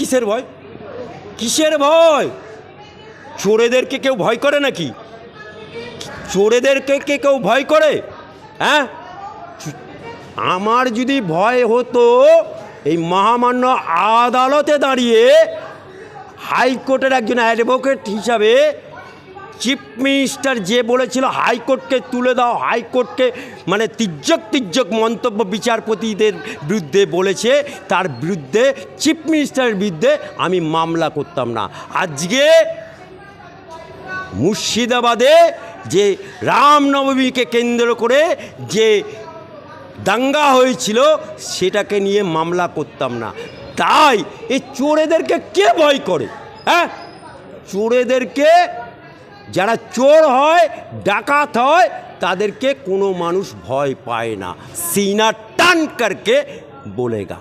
কিসের ভয়? কিসের ভয়? চোরেদেরকে কেউ ভয় করে নাকি? চোরেদেরকে কে কেউ ভয় করে? হ্যাঁ? আমার যদি ভয় হতো, এই মহামান্য আদালতে দাঁড়িয়ে হাইকোর্টের একজন অ্যাডভোকেট হিসাবে চিফ মিনিস্টার যে বলেছিল হাইকোর্টকে তুলে দাও, হাইকোর্টকে মানে তির্যক তির্যক মন্তব্য বিচারপতিদের বিরুদ্ধে বলেছে, তার বিরুদ্ধে, চিফ মিনিস্টারের বিরুদ্ধে আমি মামলা করতাম না। আজকে মুর্শিদাবাদে যে রামনবমীকে কেন্দ্র করে যে দাঙ্গা হয়েছিল, সেটাকে নিয়ে মামলা করতাম না। তাই এই চোরেদেরকে কে ভয় করে হ্যাঁ? চোরেদেরকে যারা চোর হয়, ডাকাত হয়, তাদেরকে কোনো মানুষ ভয় পায় না। সিনা টান করকে বলেগা।